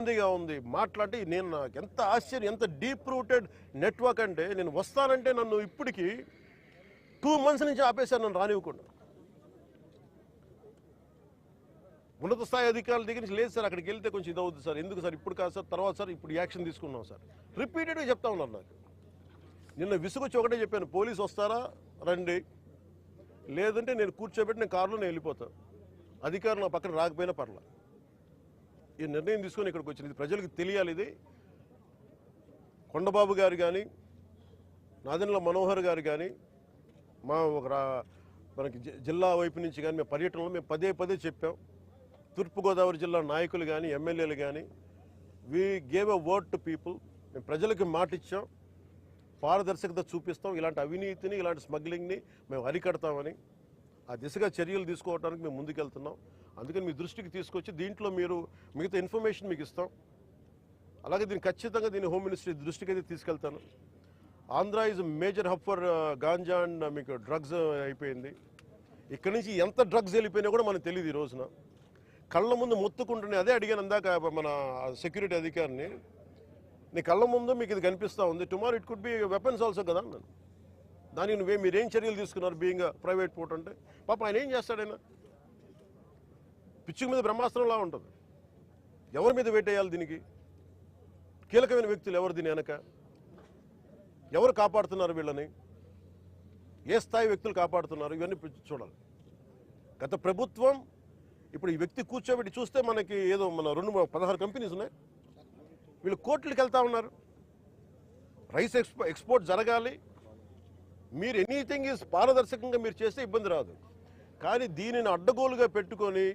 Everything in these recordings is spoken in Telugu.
ఇబ్బందిగా ఉంది. మాట్లాడి నేను నాకు ఎంత ఆశ్చర్యం ఎంత డీప్ రూటెడ్ నెట్వర్క్ అంటే నేను వస్తానంటే నన్ను ఇప్పటికి టూ మంత్స్ నుంచి ఆపేశాను నన్ను రానివ్వకుండా. ఉన్నత స్థాయి అధికారుల దగ్గర నుంచి లేదు సార్ అక్కడికి వెళ్తే కొంచెం ఇది అవుతుంది సార్. ఎందుకు సార్? ఇప్పుడు కాదు సార్ తర్వాత సార్ ఇప్పుడు యాక్షన్ తీసుకున్నాం సార్. రిపీటెడ్గా చెప్తా ఉన్నారు నాకు. నిన్న విసుగొచ్చి ఒకటే చెప్పాను పోలీసు వస్తారా? రండి. లేదంటే నేను కూర్చోబెట్టి నేను కారులో నేను వెళ్ళిపోతాను అధికారులు నా పక్కన రాకపోయినా పర్లేదు ఈ నిర్ణయం తీసుకొని ఇక్కడికి వచ్చింది. ప్రజలకు తెలియాలి ఇది. కొండబాబు గారు కానీ నాదెన్ల మనోహర్ గారు కానీ మా ఒక మనకి జిల్లా వైపు నుంచి కానీ మేము పర్యటనలో మేము పదే పదే చెప్పాం. తూర్పుగోదావరి జిల్లా నాయకులు కానీ ఎమ్మెల్యేలు కానీ we gave a word to people మేము ప్రజలకు మాట ఇచ్చాం. పారదర్శకత చూపిస్తాం. ఇలాంటి అవినీతిని ఇలాంటి స్మగ్లింగ్ని మేము అరికడతామని ఆ దిశగా చర్యలు తీసుకోవడానికి మేము ముందుకెళ్తున్నాం. అందుకని మీ దృష్టికి తీసుకొచ్చి దీంట్లో మీరు మిగతా ఇన్ఫర్మేషన్ మీకు ఇస్తాం. అలాగే దీన్ని ఖచ్చితంగా దీన్ని హోమ్ మినిస్ట్రీ దృష్టికి అయితే తీసుకెళ్తాను. Andhra is major hub for ganja and మీకు డ్రగ్స్ uh, అయిపోయింది. ఇక్కడి నుంచి ఎంత డ్రగ్స్ వెళ్ళిపోయినా కూడా మనకు తెలియదు ఈ రోజున. కళ్ళ ముందు మొత్తుకుంటున్నాయి. అదే అడిగాను అందాక మన సెక్యూరిటీ అధికారిని. నీ కళ్ళ ముందు మీకు ఇది కనిపిస్తూ ఉంది. Tomorrow it could be weapons also కదా అన్నాను. దానికి నువ్వే మీరేం చర్యలు తీసుకున్నారు బీయింగ్ ప్రైవేట్ పోర్ట్ అంటే? పాప ఆయన ఏం చేస్తాడైనా పిచ్చుకు మీద బ్రహ్మాస్త్రంలా ఉంటుంది. ఎవరి మీద వేటేయాలి దీనికి? కీలకమైన వ్యక్తులు ఎవరు దీని వెనక? ఎవరు కాపాడుతున్నారు వీళ్ళని? ఏ స్థాయి వ్యక్తులు కాపాడుతున్నారు? ఇవన్నీ చూడాలి. గత ప్రభుత్వం ఇప్పుడు ఈ వ్యక్తి కూర్చోబెట్టి చూస్తే మనకి ఏదో మన రెండు పదహారు కంపెనీస్ ఉన్నాయి. వీళ్ళు కోర్టులకు వెళ్తా ఉన్నారు. రైస్ ఎక్స్పో ఎక్స్పోర్ట్ జరగాలి. మీరు ఎనీథింగ్ ఈజ్ పారదర్శకంగా మీరు చేస్తే ఇబ్బంది రాదు. కానీ దీనిని అడ్డగోలుగా పెట్టుకొని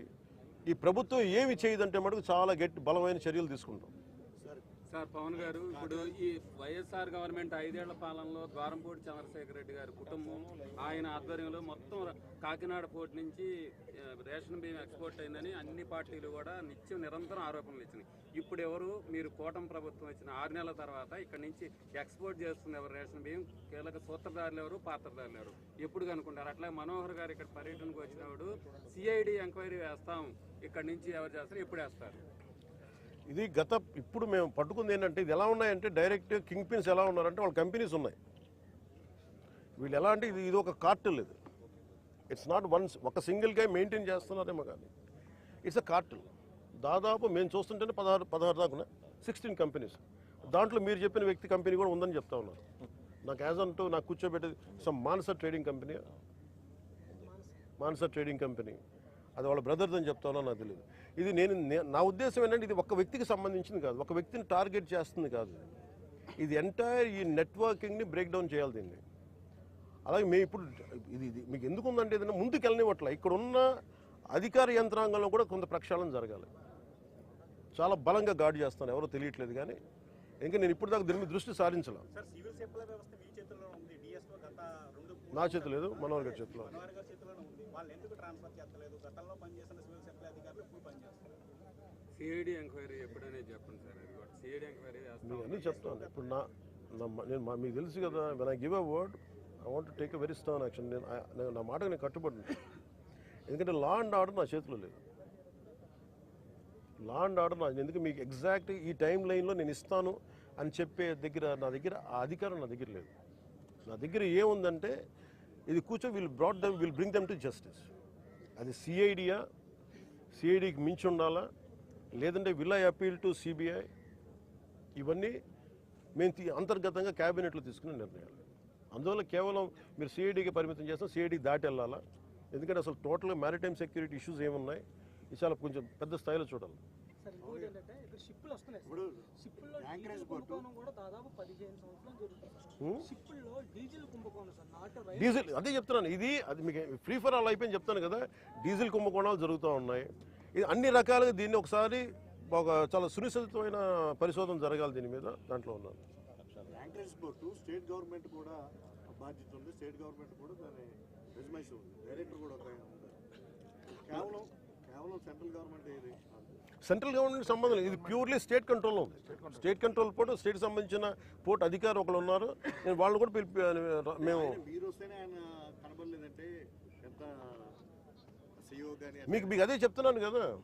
ఈ ప్రభుత్వం ఏమి చేయదంటే మటుకు చాలా గట్టి బలమైన చర్యలు తీసుకుంటాం. సార్ పవన్ గారు ఇప్పుడు ఈ వైఎస్ఆర్ గవర్నమెంట్ ఐదేళ్ళ పాలనలో ద్వారంపూడి చంద్రశేఖర్ రెడ్డి గారి కుటుంబం ఆయన ఆధ్వర్యంలో మొత్తం కాకినాడ పోర్ట్ నుంచి రేషన్ బియ్యం ఎక్స్పోర్ట్ అయిందని అన్ని పార్టీలు కూడా నిత్యం నిరంతరం ఆరోపణలు ఇచ్చినాయి. ఇప్పుడు ఎవరు మీరు కూటమి ప్రభుత్వం వచ్చిన ఆరు నెలల తర్వాత ఇక్కడ నుంచి ఎక్స్పోర్ట్ చేస్తుంది ఎవరు? రేషన్ బియ్యం కీలక సూత్రధారులు ఎవరు? పాత్రధారులు ఎవరు? ఎప్పుడు కనుక్కుంటారు? అట్లా మనోహర్ గారు ఇక్కడ పర్యటనకు వచ్చినప్పుడు సిఐడి ఎంక్వైరీ వేస్తాం ఇక్కడ నుంచి ఎవరు చేస్తారు? ఎప్పుడు వేస్తారు? ఇది గత ఇప్పుడు మేము పట్టుకుంది ఏంటంటే ఇది ఎలా ఉన్నాయంటే డైరెక్ట్ కింగ్ పిన్స్ ఎలా ఉన్నారంటే వాళ్ళ కంపెనీస్ ఉన్నాయి. వీళ్ళు ఎలా అంటే ఇది ఇది ఒక కార్టల్ ఇది. ఇట్స్ నాట్ వన్స్ ఒక సింగిల్గా మెయింటైన్ చేస్తున్నారేమో కానీ ఇట్స్ అ కార్టల్ దాదాపు మేము చూస్తుంటేనే పదహారు పదహారు దాకా సిక్స్టీన్ కంపెనీస్ దాంట్లో మీరు చెప్పిన వ్యక్తి కంపెనీ కూడా ఉందని చెప్తా ఉన్నారు. నాకు యాజ్ అంటూ నాకు కూర్చోబెట్టేది some Manasa trading company Manasa trading company అది వాళ్ళ బ్రదర్ది అని చెప్తా ఉన్నా నాకు తెలియదు. ఇది నేను నా ఉద్దేశం ఏంటంటే ఇది ఒక వ్యక్తికి సంబంధించింది కాదు. ఒక వ్యక్తిని టార్గెట్ చేస్తుంది కాదు. ఇది ఎంటైర్ ఈ నెట్వర్కింగ్ని బ్రేక్ డౌన్ చేయాలి దీన్ని. అలాగే మేము ఇప్పుడు ఇది ఇది మీకు ఎందుకు ఉందంటే ఏదైనా ముందుకు వెళ్ళనివ్వట్ల ఇక్కడ ఉన్న అధికార యంత్రాంగంలో కూడా కొంత ప్రక్షాళన జరగాలి. చాలా బలంగా గాడి చేస్తాను. ఎవరో తెలియట్లేదు కానీ. ఇంకా నేను ఇప్పుడు దాకా దీని మీద దృష్టి సారించలేదు సార్ సివిల్ సప్లై వ్యవస్థ మీ చేతుల్లో ఉంది డిఎస్ఓ గత రెండు నా చేతి లేదు మనోహర్ గారి చేతిలో. సిఐడి ఎంక్వైరీ ఎప్పుడనే చెప్పండి సార్ సిఐడి ఎంక్వైరీ మీకు అన్నీ చెప్తాను. ఇప్పుడు నా నేను మా- మీకు తెలుసు కదా when I give a word I want take a very stern action నేను నా మాటకు నేను కట్టుబడి. ఎందుకంటే లా అండ్ ఆర్డర్ నా చేతిలో లేదు. లా అండ్ ఆర్డర్ నా ఎందుకు మీకు ఎగ్జాక్ట్ ఈ టైం లైన్లో నేను ఇస్తాను అని చెప్పే దగ్గర నా దగ్గర ఆ అధికారం నా దగ్గర లేదు. నా దగ్గర ఏముందంటే ఇది కూర్చో will brought them will bring them to justice అది సిఐడియా సిఐడికి మించి ఉండాలా? లేదంటే will I appeal to CBI ఇవన్నీ మేము తీ- అంతర్గతంగా క్యాబినెట్లో తీసుకునే నిర్ణయాలు. అందువల్ల కేవలం మీరు సిఐడికి పరిమితం చేస్తాం సిఐడికి దాటి వెళ్ళాలా? ఎందుకంటే అసలు టోటల్గా మ్యారిటైమ్ సెక్యూరిటీ ఇష్యూస్ ఏమున్నాయి? ఇది చాలా కొంచెం పెద్ద స్థాయిలో చూడాలి. ఇక్కడ షిప్పులు వస్తున్నాయి. షిప్పుల్లో డీజిల్ కుంభకోణం కూడా దాదాపు పదిహేను సంవత్సరాలు జరుగుతుంది షిప్పుల్లో డీజిల్ కుంభకోణం సార్. నాటు డీజిల్ అదే చెప్తున్నాను. ఇది అది మీకు ఫ్రీ ఫర్ ఆల్ అయిపోయింది చెప్తాను కదా. డీజిల్ కుంభకోణాలు జరుగుతూ ఉన్నాయి. ఇది అన్ని రకాలుగా దీన్ని ఒకసారి ఒక చాలా సునిశ్చితమైన పరిశోధన జరగాలి దీని మీద దాంట్లో ఉన్నాను. యాంకరేజ్ పోర్టు స్టేట్ గవర్నమెంట్ కూడా బాధ్యత ఉంది. స్టేట్ గవర్నమెంట్ కూడా దాని రెజ్మైస్ ఉంది. డైరెక్టర్ కూడా కేవలం కేవలం సెంట్రల్ గవర్నమెంట్ ఏది సెంట్రల్ గవర్నమెంట్ సంబంధం ఇది ప్యూర్లీ స్టేట్ కంట్రోల్లో ఉంది. స్టేట్ కంట్రోల్ పోర్ట్ స్టేట్ సంబంధించిన పోర్ట్ అధికారి ఒకరు ఉన్నారు. నేను వాళ్ళు కూడా పిలిపి మేము మీకు మీకు అదే చెప్తున్నాను కదా.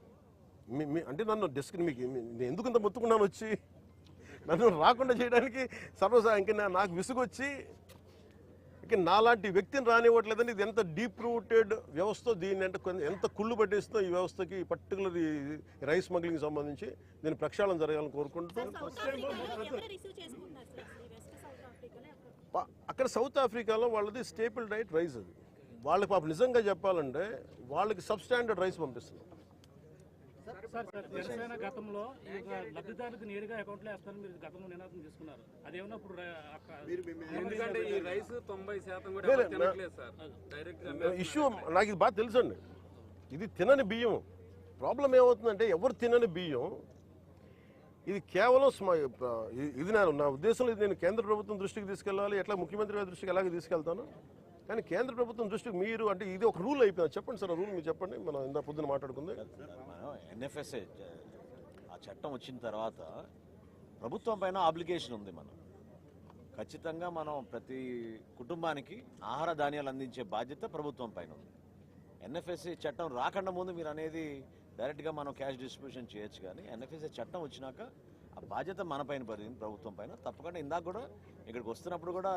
మీ- అంటే నన్ను డిస్క్ మీకు నేను ఎందుకు ఇంత మొత్తుకున్నాను వచ్చి? నన్ను రాకుండా చేయడానికి సర్వసా ఇంక నాకు విసుగొచ్చి ఇక నాలాంటి వ్యక్తిని రానివ్వట్లేదని ఇది ఎంత డీప్ రూటెడ్ వ్యవస్థ దీన్ని అంటే కొంచెం ఎంత కుళ్ళు పట్టేస్తుందో ఈ వ్యవస్థకి పర్టికులర్ ఈ రైస్ స్మగ్లింగ్ సంబంధించి దీని ప్రక్షాళన జరగాలని కోరుకుంటూ అక్కడ సౌత్ ఆఫ్రికాలో వాళ్ళది స్టేపుల్ డైట్ రైస్ అది. వాళ్ళకి పాపం నిజంగా చెప్పాలంటే వాళ్ళకి సబ్ స్టాండర్డ్ రైస్ పంపిస్తున్నారు. సార్ సార్ జనసేన గతంలో లబ్ధిదారులకు నేరుగా అకౌంట్లో వేస్తారని మీరు గతంలో నినాదం తీసుకున్నారు అదేమన్నా ఇప్పుడు ఎందుకంటే ఈ రైస్ తొంభై శాతం కూడా తినట్లేదు సార్. డైరెక్ట్ ఇష్యూ నాకు ఇది బాగా తెలుసండి. ఇది తినని బియ్యం. ప్రాబ్లం ఏమవుతుందంటే ఎవరు తినని బియ్యం? ఇది కేవలం ఇది నా నా ఉద్దేశంలో ఇది నేను కేంద్ర ప్రభుత్వం దృష్టికి తీసుకెళ్ళాలి ఎట్లా ముఖ్యమంత్రి గారి దృష్టికి ఎలాగ తీసుకెళ్తాను? కానీ కేంద్ర ప్రభుత్వం దృష్టికి మీరు అంటే ఇది ఒక రూల్ అయిపోయింది. చెప్పండి సార్ రూల్ మీరు చెప్పండి. మనం ఇందా పొద్దున మాట్లాడుకుంది. ఎన్ఎఫ్ఎస్ఏ ఆ చట్టం వచ్చిన తర్వాత ప్రభుత్వం పైన ఆబ్లిగేషన్ ఉంది మనం. ఖచ్చితంగా మనం ప్రతి కుటుంబానికి ఆహార ధాన్యాలు అందించే బాధ్యత ప్రభుత్వం పైన ఉంది. ఎన్ఎఫ్ఎస్ఏ చట్టం రాకుండా ముందు మీరు అనేది డైరెక్ట్గా మనం క్యాష్ డిస్ట్రిబ్యూషన్ చేయొచ్చు కానీ ఎన్ఎఫ్ఎస్ఏ చట్టం వచ్చినాక ఆ బాధ్యత మన పైన పడింది ప్రభుత్వం పైన. తప్పకుండా ఇందాక కూడా ఇక్కడికి వస్తున్నప్పుడు కూడా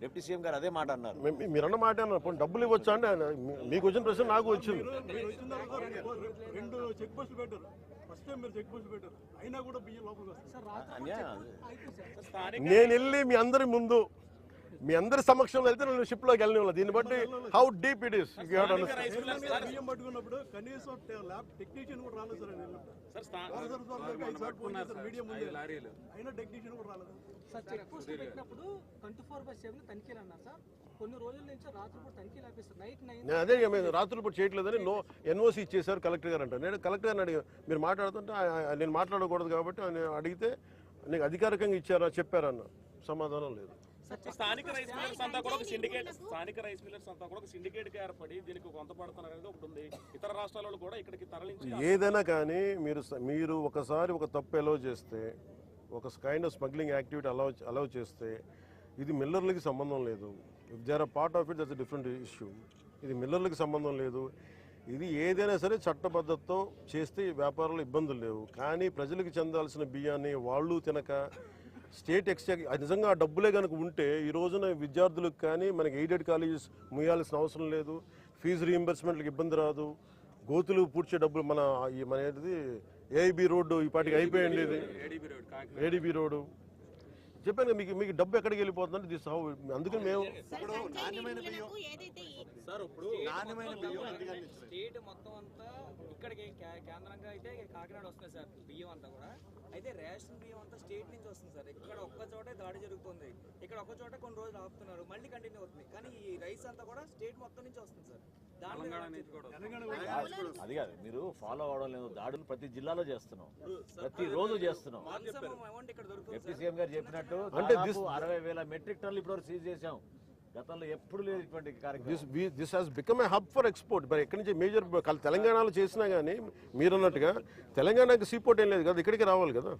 డిప్యూటీ సీఎం గారు అదే మాట అన్నారు. మీ- మీ- మీరన్న మాట అన్నారు, పోనీ డబ్బులు ఇవ్వచ్చా ఆయన మీ- మీకు వచ్చిన ప్రశ్న నాకు వచ్చింది. మీరు రెండు- రెండు చెక్ పోస్టులు పెట్టారు. ఫస్ట్ టైం మీరు చెక్ పెట్టారు. అయినా కూడా బియ్యం లోపలికి నేను వెళ్ళి మీ అందరి ముందు మీ అందరి సమక్షంలో వెళ్తే నేను షిప్లోకి వెళ్ళిన దీన్ని బట్టి హౌ డీప్ ఇట్ ఈస్ బియ్యం పట్టుకున్నప్పుడు కనీసం ల్యాబ్ టెక్నీషియన్ కూడా రాలేదు సార్ నేను. పట్టుకున్నారు సార్. మీడియం ఐదు లారీలు. అయినా టెక్నీషియన్ కూడా రాలేదు. సార్ చెక్ పోస్ట్ పెట్టినప్పుడు ట్వంటీ ఫోర్ బై సెవెన్ తనిఖీలు అన్నారు సార్. కొన్ని రోజుల నుంచి రాత్రి పూట తనిఖీలు ఆపేస్తారు నైట్ నైన్ నేను అదే ఇక మేము రాత్రులు పూట చేయట్లేదని నో ఎన్ఓసి ఇచ్చేసారు కలెక్టర్ గారు అంటారు. నేను కలెక్టర్ గారిని అడిగా మీరు మాట్లాడుతుంటే నేను మాట్లాడకూడదు కాబట్టి ఆయన అడిగితే నీకు అధికారికంగా ఇచ్చారా చెప్పారన్న సమాధానం లేదు. స్థానిక రైస్ మిల్లర్స్ అంతా కూడా ఒక సిండికేట్ స్థానిక రైస్ మిల్లర్స్ అంతా కూడా ఒక సిండికేట్గా ఏర్పడి దీనికి కొంత పడుతున్నారు అనేది ఒకటి ఉంది. ఇతర రాష్ట్రాలలో కూడా ఇక్కడికి తరలించి ఏదైనా కానీ మీరు మీరు ఒకసారి ఒక తప్పు అలౌ చేస్తే ఒక kind of smuggling activity allow allow చేస్తే ఇది మిల్లర్లకి సంబంధం లేదు. If they are part of it that's different issue ఇది మిల్లర్లకి సంబంధం లేదు. ఇది ఏదైనా సరే చట్టబద్ధతతో చేస్తే వ్యాపారంలో ఇబ్బందులు లేవు. కానీ ప్రజలకు చెందాల్సిన బియ్యాన్ని వాళ్ళు తినక స్టేట్ ఎక్స్చేంజ్ నిజంగా ఆ డబ్బులే కనుక ఉంటే ఈ రోజున విద్యార్థులకు కానీ మనకి ఎయిడెడ్ కాలేజెస్ ముయ్యాల్సిన అవసరం లేదు. ఫీజు రీయింబర్స్మెంట్లకు ఇబ్బంది రాదు. గోతులు పూడ్చే డబ్బులు మన ఈ మన ఏంటిది ఏఐబి రోడ్డు ఈ పాటికి అయిపోయింది. ఇది ఏడిబి రోడ్డు. చెప్పాను మీకు మీకు డబ్బు ఎక్కడికి వెళ్ళిపోతుందంటే దిస్ హౌ అందుకని మేము నిధులకు ఏదైతే ఈ- సార్ ఇప్పుడు నాణ్యమైన బియ్యం స్టేట్ మొత్తం అంతా ఇక్కడికి కేంద్రంగా అయితే కాకినాడ వస్తుంది సార్ బియ్యం అంతా కూడా. అయితే రేషన్ బియ్యం అంతా స్టేట్ నుంచి వస్తుంది సార్. ఇక్కడ ఒక్క చోటే దాడి జరుగుతుంది. ఇక్కడ ఒక్క చోట కొన్ని రోజులు ఆపుతున్నారు. మళ్ళీ కంటిన్యూ అవుతుంది. కానీ ఈ రైస్ అంతా కూడా స్టేట్ మొత్తం నుంచి వస్తుంది సార్. అది కాదు. మీరు ఫాలో అవడం లేదు. దాడులు ప్రతి జిల్లాలో చేస్తున్నాం. ప్రతి రోజు చేస్తున్నాం. డిప్యూటీ సీఎం గారు చెప్పినట్టు అంటే అరవై వేల మెట్రిక్ టన్నులు ఇప్పటివరకు సీజ్ చేశాం. గతంలో ఎప్పుడు లేదు ఇటువంటి కార్యక్రమం. This has become a hub for export మరి ఎక్కడి నుంచి మేజర్ తెలంగాణలో చేసినా కానీ మీరన్నట్టుగా తెలంగాణకి సీపోర్ట్ ఏం లేదు కదా ఇక్కడికి రావాలి కదా.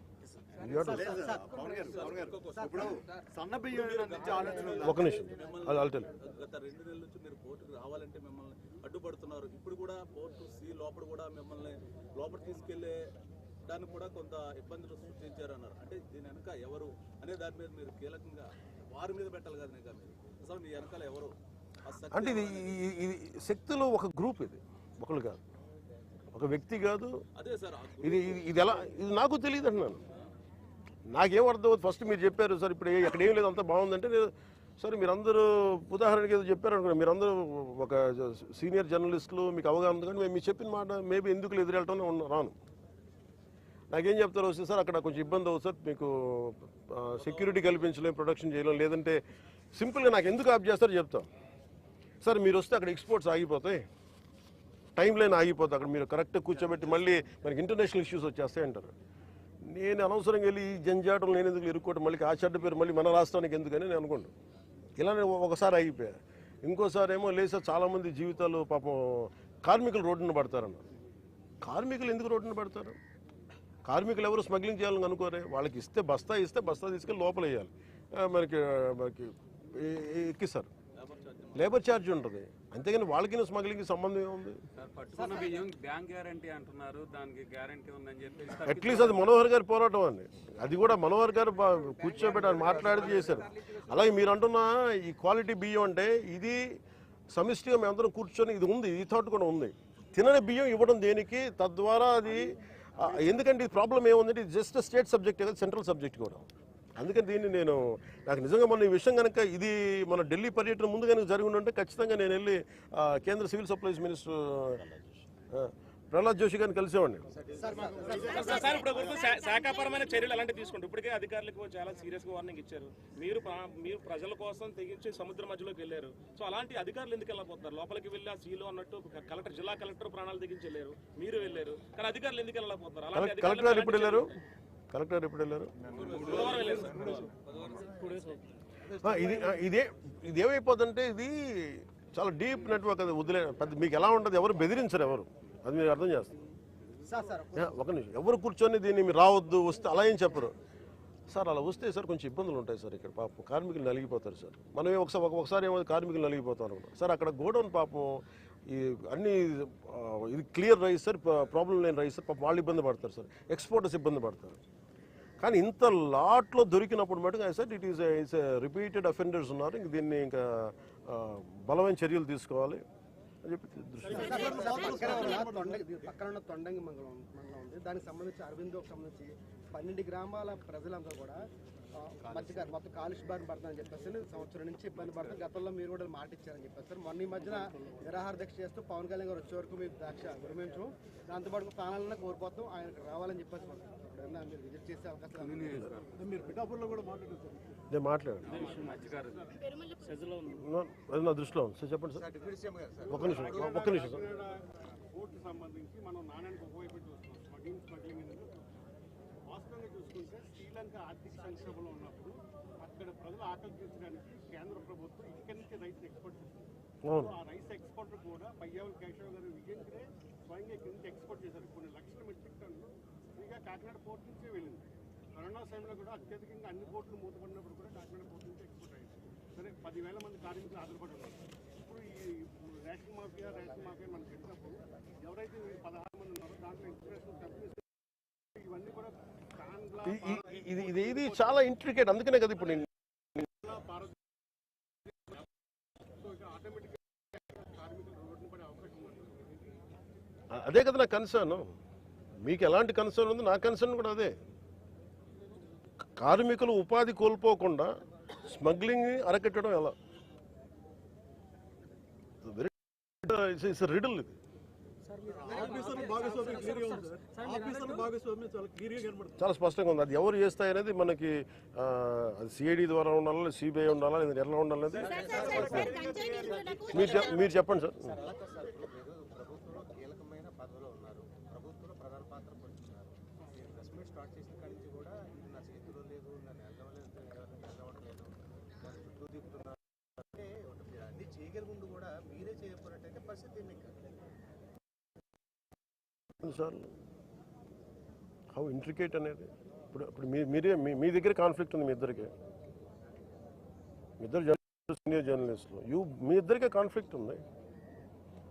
ఇప్పుడు? ఒక నిమిషం. అది గత రెండు నెలల నుంచి మీరు కోర్టుకు రావాలంటే మిమ్మల్ని అడ్డుపడుతున్నారు. ఇప్పుడు కూడా పోర్టు సి లోపల కూడా మిమ్మల్ని లోపల తీసుకెళ్ళే దానికి కూడా కొంత ఇబ్బందులు సృష్టించారన్నారు. అంటే దీని వెనక ఎవరు అనే దాని మీద మీరు కీలకంగా వారి మీద పెట్టాలి కదా ఇంకా మీరు అసలు మీ వెనకాల ఎవరు? అంటే ఇది ఈ శక్తిలో ఒక గ్రూప్ ఇది ఒకళ్ళు కాదు. ఒక వ్యక్తి కాదు. అదే సార్ ఇది ఇది- ఇది ఎలా ఇది నాకు తెలియదు అంటున్నాను నాకేం అర్థం ఫస్ట్ మీరు చెప్పారు సార్ ఇప్పుడు అక్కడ ఏం లేదు అంతా బాగుందంటే నేను సరే మీరందరూ ఉదాహరణకి ఏదో చెప్పారు మీరందరూ ఒక సీనియర్ జర్నలిస్టులు మీకు అవగాహన ఉంది కానీ మేము మీరు చెప్పిన మాట మేబీ ఎందుకు ఎదురెళ్ళటం రాను. నాకేం చెప్తారు వస్తే సార్ అక్కడ కొంచెం ఇబ్బంది అవుతుంది సార్ మీకు సెక్యూరిటీ కల్పించలేం ప్రొడక్షన్ చేయలేం లేదంటే సింపుల్గా నాకు ఎందుకు ఆప్ చేస్తారో చెప్తాం. సార్ మీరు వస్తే అక్కడ ఎక్స్పోర్ట్స్ ఆగిపోతాయి. టైం లైన్ ఆగిపోతుంది అక్కడ మీరు కరెక్ట్గా కూర్చోబెట్టి మళ్ళీ మనకి ఇంటర్నేషనల్ ఇష్యూస్ వచ్చేస్తాయి అంటారు. నేను అనవసరంగా వెళ్ళి ఈ జంజాటం నేను ఎందుకు ఇరుక్కోవటం మళ్ళీ ఆ చెడ్డ పేరు మళ్ళీ మన రాష్ట్రానికి ఎందుకని నేను అనుకుంటాను ఇలానే ఒకసారి అయిపోయారు ఇంకోసారి ఏమో లేసా చాలామంది జీవితాలు పాపం కార్మికులు రోడ్డున పడతారన్న. కార్మికులు ఎందుకు రోడ్డున పడతారు? కార్మికులు ఎవరు స్మగ్లింగ్ చేయాలని అనుకోరే? వాళ్ళకి ఇస్తే బస్తా ఇస్తే బస్తా తీసుకెళ్ళి లోపల వేయాలి మనకి మనకి ఎక్కిస్తారు. లేబర్ ఛార్జ్ ఉంటుంది. అంతేగాని వాళ్ళకి స్మగ్లింగ్ సంబంధం ఏముంది? సార్ పట్టుకున్న బియ్యం బ్యాంక్ గ్యారంటీ అంటున్నారు దానికి గ్యారంటీ ఉందని చెప్పేసి అట్లీస్ట్ అది మనోహర్ గారి పోరాటం అండి. అది కూడా మనోహర్ గారు బా- కూర్చోబెట్టి ఆయన మాట్లాడి చేశారు. అలాగే మీరు అంటున్న ఈ క్వాలిటీ బియ్యం అంటే ఇది సమిష్టిగా మేమందరం కూర్చొని ఇది ఉంది ఈ థాట్ కూడా ఉంది. తినని బియ్యం ఇవ్వడం దేనికి? తద్వారా అది ఎందుకంటే ఈ ప్రాబ్లం ఏముందంటే ఇది జస్ట్ స్టేట్ సబ్జెక్ట్ కదా సెంట్రల్ సబ్జెక్ట్ కూడా. అందుకని దీన్ని నేను నాకు నిజంగా మన ఈ విషయం కనుక ఇది మన ఢిల్లీ పర్యటన ముందు కనుక జరిగి ఉంటే ఖచ్చితంగా నేను వెళ్ళి కేంద్ర civil supplies minister Prahlad Joshi గారిని కలిసేవాడిని. సార్ ఇప్పుడు శాఖాపరమైన చర్యలు అలాంటివి తీసుకుంటారు ఇప్పటికే అధికారులకు చాలా సీరియస్గా వార్నింగ్ ఇచ్చారు. మీరు మీరు ప్రజల కోసం తెగించి సముద్ర మధ్యలోకి వెళ్ళారు. సో అలాంటి అధికారులు ఎందుకు వెళ్ళకపోతున్నారు లోపలికి వెళ్ళి ఆ సీలో అన్నట్టు కలెక్టర్ జిల్లా కలెక్టర్ ప్రాణాలు తెగించి వెళ్ళారు. మీరు వెళ్ళారు. కానీ అధికారులు ఎందుకు అలాంటి అధికారులు గారు ఎప్పుడు వెళ్ళారు? కలెక్టర్ గారు ఎప్పుడు వెళ్ళారు? ఇది ఇదే ఇది ఏమైపోతుందంటే ఇది చాలా డీప్ నెట్వర్క్ అది వదిలే పెద్ద మీకు ఎలా ఉంటుంది ఎవరు బెదిరించరు ఎవరు. అది మీరు అర్థం చేస్తారు. ఒక నిమిషం. ఎవరు కూర్చొని దీన్ని మీరు రావద్దు వస్తే అలా ఏం చెప్పరు. సార్ అలా వస్తే సార్ కొంచెం ఇబ్బందులు ఉంటాయి సార్ ఇక్కడ. పాపం కార్మికులు నలిగిపోతారు సార్. మనం ఏం ఒకసారి ఒక- ఒకసారి ఏమో కార్మికులు నలిగిపోతాం అనుకున్నాం సార్ అక్కడ గోడౌన్ పాపం ఈ అన్ని ఇది క్లియర్ రైస్ సార్ ప్రాబ్లం లేని రైస్ సార్. పాపం వాళ్ళు ఇబ్బంది పడతారు సార్. ఎక్స్పోర్టర్స్ ఇబ్బంది పడతారు. కానీ ఇంత లాట్లో దొరికినప్పుడు మటుకు sir it is it's repeated offenders ఉన్నారు. ఇంక దీన్ని ఇంకా బలమైన చర్యలు తీసుకోవాలి అని చెప్పి పక్కన తొండంగి మంగళం ఉంది. దానికి సంబంధించి అరవిందోకి సంబంధించి పన్నెండు గ్రామాల ప్రజలందరూ కూడా ఆ, మధ్యగా మొత్తం కాలుష్య బారిన పడుతుందని చెప్పేసి సంవత్సరం నుంచి ఇబ్బంది పడుతుంది. గతంలో మీరు కూడా మాట ఇచ్చారని చెప్పేసి మొన్న ఈ మధ్యన నిరాహార దీక్ష చేస్తూ పవన్ కళ్యాణ్ గారు వచ్చే వరకు మీరు దీక్ష విరమించడం దాంతోపాటు ప్రాణాలను కోల్పోతాం. ఆయనకు రావాలని చెప్పేసి మీరు విజిట్ చేసే అవకాశం? మీరు పిఠాపురంలో కూడా మాట్లాడుతారు నేను మాట్లాడాను అది నా దృష్టిలో ఉంది. సార్ చెప్పండి సార్. ఒక్క నిమిషం ఒక్క నిమిషం సార్. కోర్టు సంబంధించి మనం నాణ్యానికి ఒకవైపు చూస్తున్నాం స్మగ్లింగ్ స్మగ్లింగ్ వాస్తవంగా చూసుకుంటే శ్రీలంక ఆర్థిక సంక్షోభంలో ఉన్నప్పుడు అక్కడ ప్రజలు ఆకలి తీర్చడానికి కేంద్ర ప్రభుత్వం ఇక్కడి నుంచి రైస్ ఎక్స్పోర్ట్ చేస్తుంది ఆ రైస్ ఎక్స్పోర్ట్ కూడా పయ్యావుల కేశవ్ గారు విజయంకరే స్వయంగా ఇక్కడి నుంచి ఎక్స్పోర్ట్ చేశారు. కొన్ని లక్షల మెట్రిక్ టన్నులు ఫ్రీగా కాకినాడ పోర్ట్ నుంచే వెళ్ళింది. కరోనా సమయంలో కూడా అత్యధికంగా అన్ని పోర్టులు మూతపడినప్పుడు కూడా కాకినాడ పోర్ట్ నుంచి ఎక్స్పోర్ట్ అయ్యింది. సరే పదివేల మంది కార్మికులు ఆధారపడి ఉన్నారు. ఇప్పుడు ఈ రేషన్ మాఫియా రేషన్ మాఫియా మనకు చెప్పినప్పుడు ఎవరైతే పదహారు మంది ఉన్నారో దాంట్లో ఇంటర్నేషనల్ కంపెనీస్ ఇవన్నీ కూడా ఇది ఇది ఇది చాలా ఇంట్రికేట్ అందుకనే కదా ఇప్పుడు నేను అదే కదా నా కన్సర్న్ మీకు ఎలాంటి కన్సర్న్ ఉంది నా కన్సర్న్ కూడా అదే. కార్మికులు ఉపాధి కోల్పోకుండా స్మగ్లింగ్ అరకట్టడం ఎలా? ఇట్స్ రిడల్ ఇది. చాలా స్పష్టంగా ఉంది. అది ఎవరు చేస్తాయి అనేది మనకి ఆ, అది సిఐడి ద్వారా ఉండాలా సిబిఐ ఉండాలా ఎలా ఉండాలనేది మీరు చెప్పండి సార్ ప్రభుత్వంలో కీలకమైన పదవిలో ఉన్నారు ప్రభుత్వంలో ప్రధాన పాత్ర పోషిస్తున్నారు మీరు ప్రెస్ మీట్ స్టార్ట్ చేసిన కాడి నుంచి కూడా ఇది నా చేతిలో లేదు నన్ను వెళ్ళవలేదు వెళ్ళవట్లేదు దాని చుట్టూ తిప్పుతున్నారు అంటే మీరు అన్ని చేయగలిగి ముందు కూడా మీరే చేయకపోయినట్టయితే పరిస్థితి ఏమి కాదు సార్ హౌ ఇంట్రికేట్ అనేది ఇప్పుడు ఇప్పుడు మీ మీరే మీ మీ దగ్గర కాన్ఫ్లిక్ట్ ఉంది మీ ఇద్దరికి. మీ ఇద్దరు జర్నలిస్ట్ సీనియర్ జర్నలిస్టులు యూ మీ ఇద్దరికే కాన్ఫ్లిక్ట్ ఉంది.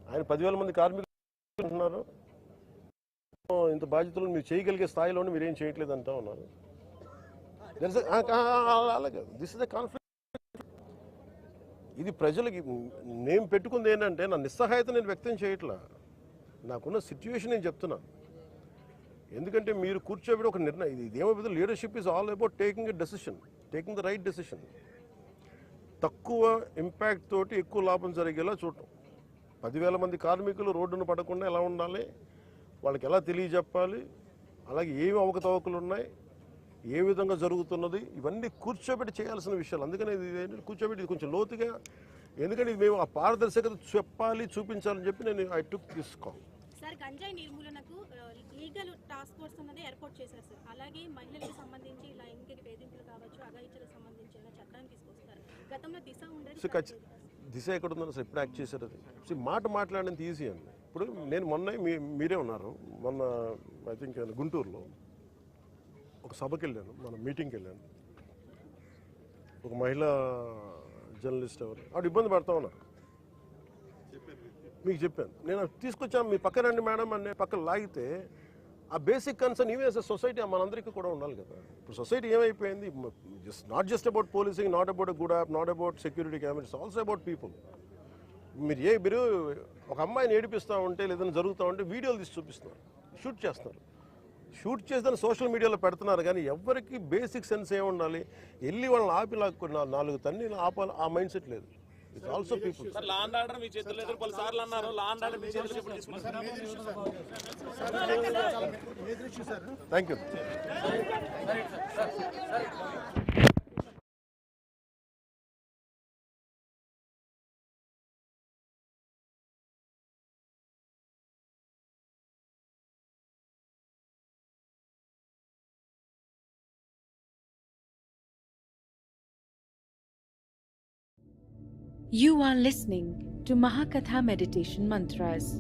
ఆయన పదివేల మంది కార్మికులు ఉన్నారు ఇంత బాధ్యతలు మీరు చేయగలిగే స్థాయిలో మీరు ఏం చేయట్లేదు అంటా ఉన్నారు. అలాగే. దిస్ ఇస్ ద కాన్ఫ్లిక్ట్ ఇది ప్రజలకి నేను పెట్టుకుంది ఏంటంటే నా నిస్సహాయత నేను వ్యక్తం చేయట్లా. నాకున్న సిచ్యువేషన్ నేను చెప్తున్నాను ఎందుకంటే మీరు కూర్చోబెట్టి ఒక నిర్ణయం ఇది ఇదేమైపోతే leadership is all about taking a decision taking the right decision తక్కువ ఇంపాక్ట్ తోటి ఎక్కువ లాభం జరిగేలా చూడటం. పదివేల మంది కార్మికులు రోడ్డును పడకుండా ఎలా ఉండాలి వాళ్ళకి ఎలా తెలియజెప్పాలి అలాగే ఏమి అవకతవకలు ఉన్నాయి ఏ విధంగా జరుగుతున్నది ఇవన్నీ కూర్చోబెట్టి చేయాల్సిన విషయాలు. అందుకని ఇది ఏంటంటే కూర్చోబెట్టి ఇది కొంచెం లోతుగా ఎందుకంటే ఇది మేము ఆ పారదర్శకత చెప్పాలి చూపించాలని చెప్పి నేను ఐ టుక్ తీసుకో సార్ గంజాయి నిర్మూలనకు లీగల్ టాస్క్ ఫోర్స్ అన్నది ఏర్పాటు చేశారు సార్. అలాగే మహిళలకు సంబంధించి లైంగిక వేధింపులు కావచ్చు సంబంధించిన చట్టాన్ని తీసుకొస్తారు. గతంలో దిశ ఉండేది దిశ ఎక్కడ ఉందని అసలు ఎప్పుడు యాక్ట్ చేశారు అది. సో మాట మాట్లాడడానికి ఈజీ అండి. ఇప్పుడు నేను మొన్న మీ మీరే ఉన్నారు. మొన్న ఐ థింక్ గుంటూరులో ఒక సభకి వెళ్ళాను మన మీటింగ్కి వెళ్ళాను. ఒక మహిళా జర్నలిస్ట్ ఎవరు ఆవిడ ఇబ్బంది పడతా ఉన్నారు. మీకు చెప్పాను. నేను తీసుకొచ్చాను మీ పక్కన రండి మేడం అని పక్కన లాగితే ఆ basic concern even as society మనందరికీ కూడా ఉండాలి కదా. ఇప్పుడు సొసైటీ ఏమైపోయింది? Just not just about policing not about good app not about security cameras also about people మీరు ఏ మీరు ఒక అమ్మాయిని ఏడిపిస్తూ ఉంటే లేదని జరుగుతూ ఉంటే వీడియోలు తీసి చూపిస్తున్నారు. షూట్ చేస్తున్నారు. షూట్ చేసిన సోషల్ మీడియాలో పెడుతున్నారు కానీ ఎవరికి బేసిక్ సెన్స్ ఏమి ఉండాలి? వెళ్ళి వాళ్ళని ఆపి లాక్కుని నాలుగు తన్ని ఆపాలి ఆ మైండ్ సెట్ లేదు. It's also people sir law and order మీ చేతుల్లో లేదు. పలు సార్లు అన్నారు. లా అండ్ ఆర్డర్ మీ చేతుల్లో ఇప్పుడు తీసుకుంటారు thank you You are listening to Mahakatha Meditation Mantras,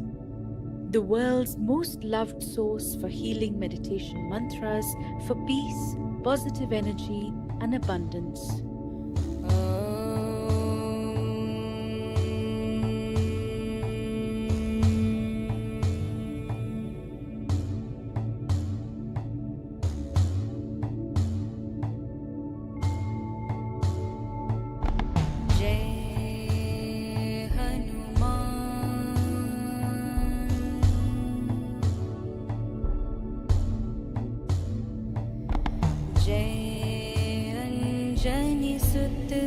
the world's most loved source for healing meditation mantras for peace, positive energy, and abundance. യേശുത്തേ